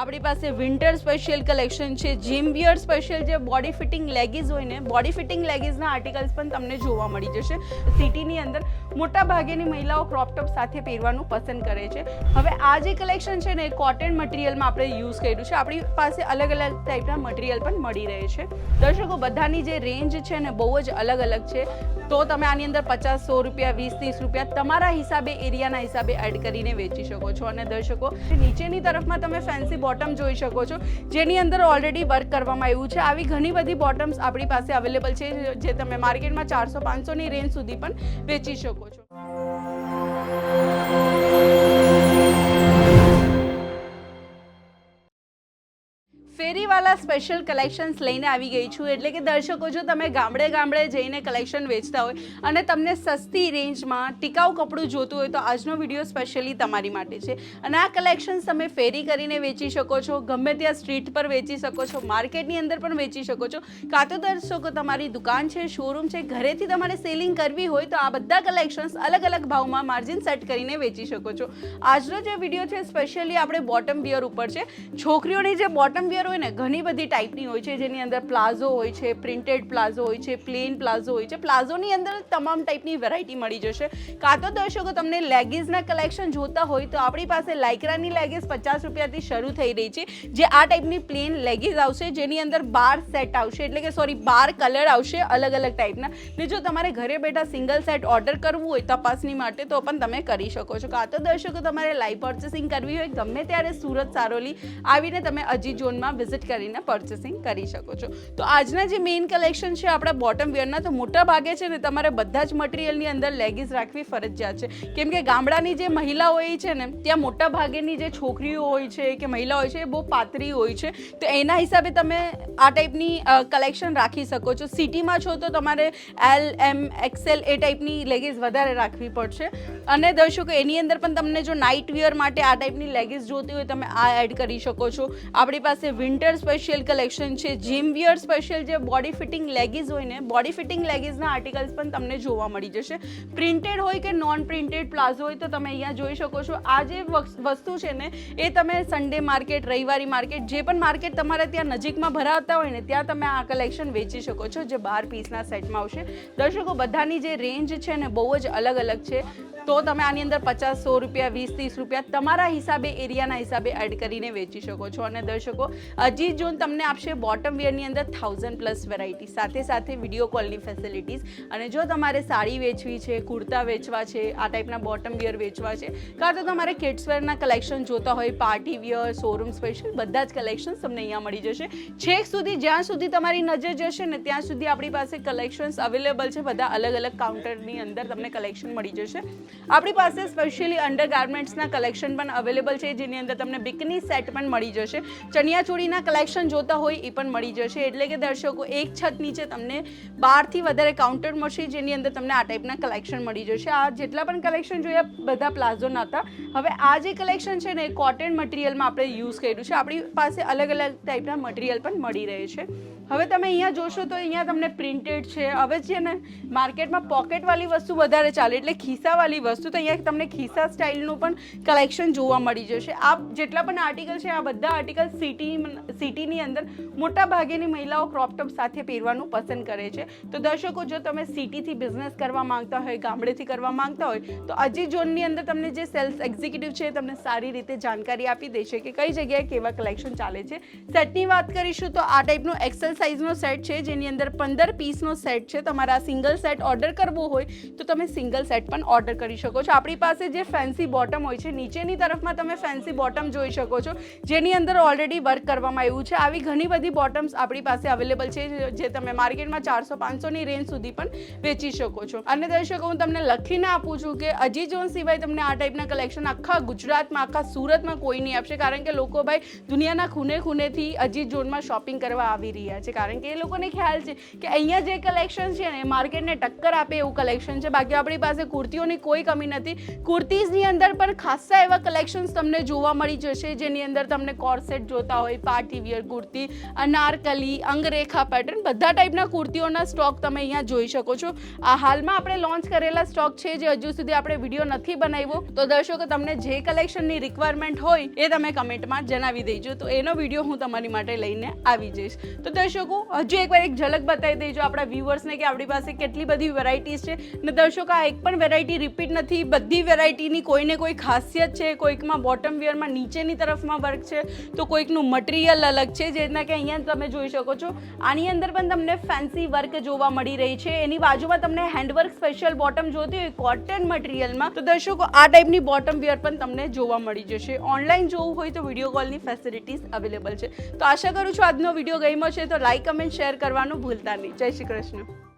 આપણી પાસે winter special collection છે જીમ વિયર સ્પેશિયલ જે બોડી ફિટિંગ લેગીઝ હોય ને બોડી ફિટિંગ લેગીઝના આર્ટિકલ્સ પણ તમને જોવા મળી જશે. સિટીની અંદર મોટા ભાગેની મહિલાઓ ક્રોપ ટોપ સાથે પહેરવાનું પસંદ કરે છે. હવે આ જે કલેક્શન છે ને, એ કોટન મટીરિયલમાં આપણે યુઝ કર્યું છે. આપણી પાસે અલગ અલગ ટાઈપના મટીરિયલ પણ મળી રહે છે. દર્શકો, બધાની જે રેન્જ છે ને, બહુ જ અલગ અલગ છે. તો તમે આની અંદર પચાસ, સો રૂપિયા, વીસ, ત્રીસ રૂપિયા તમારા હિસાબે એરિયાના હિસાબે એડ કરીને વેચી શકો છો. અને દર્શકો, નીચેની તરફમાં તમે ફેન્સી બોટમ જોઈ શકો છો. જેની અંદર ઓલરેડી વર્ક કરવામાં આવ્યું છે. આવી ઘણી બધી બોટમ્સ આપણી પાસે અવેલેબલ છે, જે તમે માર્કેટમાં ચારસો પાંચસોની રેન્જ સુધી પણ વેચી શકો છો. ફેરીવાલા સ્પેશિયલ કલેક્શન્સ લઈને આવી ગઈ છું. એટલે કે દર્શકો, જો તમે ગામડે ગામડે જઈને કલેક્શન વેચતા હોય અને તમને સસ્તી રેન્જમાં ટિકાઉ કપડું જોતું હોય, તો આજનો વીડિયો સ્પેશિયલી તમારી માટે છે. અને આ કલેક્શન્સ તમે ફેરી કરીને વેચી શકો છો, ગમે ત્યાં સ્ટ્રીટ પર વેચી શકો છો માર્કેટની અંદર પણ વેચી શકો છો. કાં તો દર્શકો, તમારી દુકાન છે શોરૂમ છે, ઘરેથી તમારે સેલિંગ કરવી હોય, તો આ બધા કલેક્શન્સ અલગ અલગ ભાવમાં માર્જિન સેટ કરીને વેચી શકો છો. આજનો જે વીડિયો છે સ્પેશિયલી આપણે બોટમ વિયર ઉપર છે. છોકરીઓની જે બોટમ વિયર હોય ને, ઘણી બધી ટાઈપની હોય છે, જેની અંદર પ્લાઝો હોય છે, પ્રિન્ટેડ પ્લાઝો હોય છે, પ્લેન પ્લાઝો હોય છે. પ્લાઝોની અંદર તમામ ટાઈપની વેરાયટી મળી જશે. કાં તો દર્શકો તમને લેગીઝના કલેક્શન જોતા હોય તો આપણી પાસે લાઇક્રાની લેગીઝ પચાસ રૂપિયાથી શરૂ થઈ રહી છે, જે આ ટાઈપની પ્લેન લેગીઝ આવશે, જેની અંદર બાર સેટ આવશે, એટલે કે સોરી બાર કલર આવશે અલગ અલગ ટાઈપના ને. જો તમારે ઘરે બેઠા સિંગલ સેટ ઓર્ડર કરવું હોય તપાસની માટે તો પણ તમે કરી શકો છો. કાં તો દર્શકો તમારે લાઈવ પર્ચેસિંગ કરવી હોય, ગમે ત્યારે સુરત સારોલી આવીને તમે અજી ઝોનમાં વિઝિટ કરીને પર્ચેસિંગ કરી શકો છો. તો આજના જે મેઇન કલેક્શન છે, આપણા બોટમ વેરના તો મોટા ભાગે છે ને તમારે બધા જ મટીરિયલની અંદર લેગીઝ રાખવી ફરજિયાત છે. કેમ કે ગામડાની જે મહિલાઓ હોય છે ને, ત્યાં મોટા ભાગેની જે છોકરીઓ હોય છે કે મહિલા હોય છે એ બહુ પાતળી હોય છે. તો એના હિસાબે તમે આ ટાઈપની કલેક્શન રાખી શકો છો. સિટીમાં છો તો તમારે એલ એમ એક્સેલ એ ટાઈપની લેગીઝ વધારે રાખવી પડશે. અને દર્શકો એની અંદર પણ તમને જો નાઇટ વિયર માટે આ ટાઈપની લેગીસ જોતી હોય તમે આ એડ કરી શકો છો. આપણી પાસે વિન્ટર સ્પેશિયલ કલેક્શન છે. જીમ વિયર સ્પેશિયલ જે બોડી ફિટિંગ લેગીઝ હોય ને બોડી ફિટિંગ લેગીઝના આર્ટિકલ્સ પણ તમને જોવા મળી જશે. પ્રિન્ટેડ હોય કે નોન પ્રિન્ટેડ પ્લાઝો હોય તો તમે અહીંયા જોઈ શકો છો. આ જે વસ- વસ્તુ છે ને, એ તમે સન્ડે માર્કેટ રવિવારી માર્કેટ જે પણ માર્કેટ તમારે ત્યાં નજીકમાં ભરાવતા હોય ને, ત્યાં તમે આ કલેક્શન વેચી શકો છો, જે બાર પીસના સેટમાં આવશે. દર્શકો, બધાની જે રેન્જ છે ને, બહુ જ અલગ અલગ છે. તો તમે આની અંદર પચાસ સો રૂપિયા, વીસ, ત્રીસ રૂપિયા તમારા હિસાબે, એરિયાના હિસાબે એડ કરીને વેચી શકો છો. અને દર્શકો, અજીત ઝોન તમને આપશે બોટમ વેરની અંદર થાઉઝન્ડ પ્લસ વેરાયટી સાથે સાથે વીડિયો કોલની ફેસિલિટીઝ અને જો તમારે સાડી વેચવી છે, કુર્તા વેચવા છે, આ ટાઈપના બોટમ વિયર વેચવા છે, કાં તો તમારે કિડ્સવેરના કલેક્શન જોતા હોય પાર્ટી વિયર શોરૂમ સ્પેશિયલ બધા જ કલેક્શન તમને અહીંયા મળી જશે. છેક સુધી, જ્યાં સુધી તમારી નજર જશે ને ત્યાં સુધી આપણી પાસે કલેક્શન્સ અવેલેબલ છે. બધા અલગ અલગ કાઉન્ટરની અંદર તમને કલેક્શન મળી જશે. આપણી પાસે સ્પેશિયલી અંડર ગાર્મેન્ટ્સના કલેક્શન પણ અવેલેબલ છે, જેની અંદર તમને બિકની સેટ પણ મળી જશે. ચણિયાચોળીના કલેક્શન જોતા હોય એ પણ મળી જશે. એટલે કે દર્શકો, એક છત નીચે તમને બારથી વધારે કાઉન્ટર મળશે, જેની અંદર તમને આ ટાઈપના કલેક્શન મળી જશે. આ જેટલા પણ કલેક્શન જોયા બધા પ્લાઝોના હતા. હવે આ જે કલેક્શન છે ને, એ કોટન મટીરિયલમાં આપણે યુઝ કર્યું છે. આપણી પાસે અલગ અલગ ટાઈપના મટીરિયલ પણ મળી રહે છે. હવે તમે અહીંયા જોશો તો અહીંયા તમને પ્રિન્ટેડ છે. હવે છે ને માર્કેટમાં પોકેટવાળી વસ્તુ વધારે ચાલે. એટલે ખિસ્સાવાળી વસ્તુ તો અહીંયા તમને ખિસ્સા સ્ટાઇલનું પણ કલેક્શન જોવા મળી જશે. આ જેટલા પણ આર્ટિકલ છે, આ બધા આર્ટિકલ સિટી સિટીની અંદર મોટા ભાગેની મહિલાઓ ક્રોપટોપ સાથે પહેરવાનું પસંદ કરે છે. તો દર્શકો, જો તમે સિટીથી બિઝનેસ કરવા માંગતા હોય, ગામડેથી કરવા માંગતા હોય, તો અજી ઝોનની અંદર તમને જે સેલ્સ એક્ઝિક્યુટિવ છે તમને સારી રીતે જાણકારી આપી દેશે કે કઈ જગ્યાએ કેવા કલેક્શન ચાલે છે. સેટની વાત કરીશું તો આ ટાઈપનો એક્સેલ સાઇઝનો સેટ છે, જેની અંદર પંદર પીસનો સેટ છે. તમારા સિંગલ સેટ ઓર્ડર કરવો હોય, તો તમે સિંગલ સેટ પણ ઓર્ડર કરી શકો છો. આપણી પાસે જે ફેન્સી બોટમ હોય છે, નીચેની તરફમાં તમે ફેન્સી બોટમ જોઈ શકો છો. જેની અંદર ઓલરેડી વર્ક કરવામાં આવ્યું છે. આવી ઘણી બધી બોટમ્સ આપણી પાસે અવેલેબલ છે, જે તમે માર્કેટમાં ચારસો, પાંચસોની રેન્જ સુધી પણ વેચી શકો છો. અને દર્શકો, હું તમને લખીને આપું છું કે અજી ઝોન સિવાય તમને આ ટાઈપના કલેક્શન આખા ગુજરાતમાં, આખા સુરતમાં કોઈ નહીં આપશે. કારણ કે લોકો ભાઈ દુનિયાના ખૂને ખૂનેથી અજીત ઝોનમાં શોપિંગ કરવા આવી રહ્યા છે. કારણ કે એ લોકોને ખ્યાલ છે કે અહીંયા જે કલેક્શન છે ને માર્કેટને ટક્કર આપે એવું કલેક્શન છે. બાકી આપણી પાસે કુર્તીઓની કોઈ કોઈ કમી નથી. કુર્તીઝની અંદર પણ ખાસા એવા કલેક્શન્સ તમને જોવા મળી જશે, જેની અંદર તમને કોર્સેટ જોતા હોય party wear kurti, anarkali, angrakha pattern બધા ટાઈપના કુર્તીઓના સ્ટોક તમે અહીંયા જોઈ શકો છો. આ હાલમાં આપણે લોન્ચ કરેલા સ્ટોક છે, જે હજુ સુધી આપણે વીડિયો નથી બનાવ્યો. તો દર્શકો, તમને જે કલેક્શનની રિક્વાયરમેન્ટ હોય, એ તમે કમેન્ટમાં જણાવી દેજો. તો એનો વીડિયો હું તમારી માટે લઈને આવી જઈશ. તો દર્શકો, હજુ એકવાર એક ઝલક બતાવી દેજો આપણા વ્યુઅર્સને કે આપણી પાસે કેટલી બધી વેરાયટીઝ છે. ને દર્શકો, આ એક પણ વેરાયટી રિપીટ નથી, બધી વેરાયટીની કોઈને કોઈ ખાસિયત છે, કોઈકમાં બોટમ વેરમાં નીચેની તરફમાં વર્ક છે, તો કોઈકનું મટીરિયલ અલગ છે, જે રીતના કે અહીંયા તમે જોઈ શકો છો. આની અંદર પણ તમને ફેન્સી વર્ક જોવા મળી રહી છે. એની બાજુમાં તમને હેન્ડવર્ક સ્પેશિયલ બોટમ જોતી હોય કોટન મટીરિયલમાં તો દર્શકો, આ ટાઈપની બોટમ વેર પણ તમને જોવા મળી જશે. ઓનલાઈન જોવું હોય તો વીડિયો કોલની ફેસિલિટીઝ અવેલેબલ છે. તો આશા કરું છું આજનો વીડિયો ગમ્યો છે, તો લાઇક કમેન્ટ શેર કરવાનું ભૂલતા નહીં. જય શ્રી કૃષ્ણ.